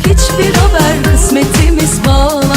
hiçbir haber kısmetimiz var.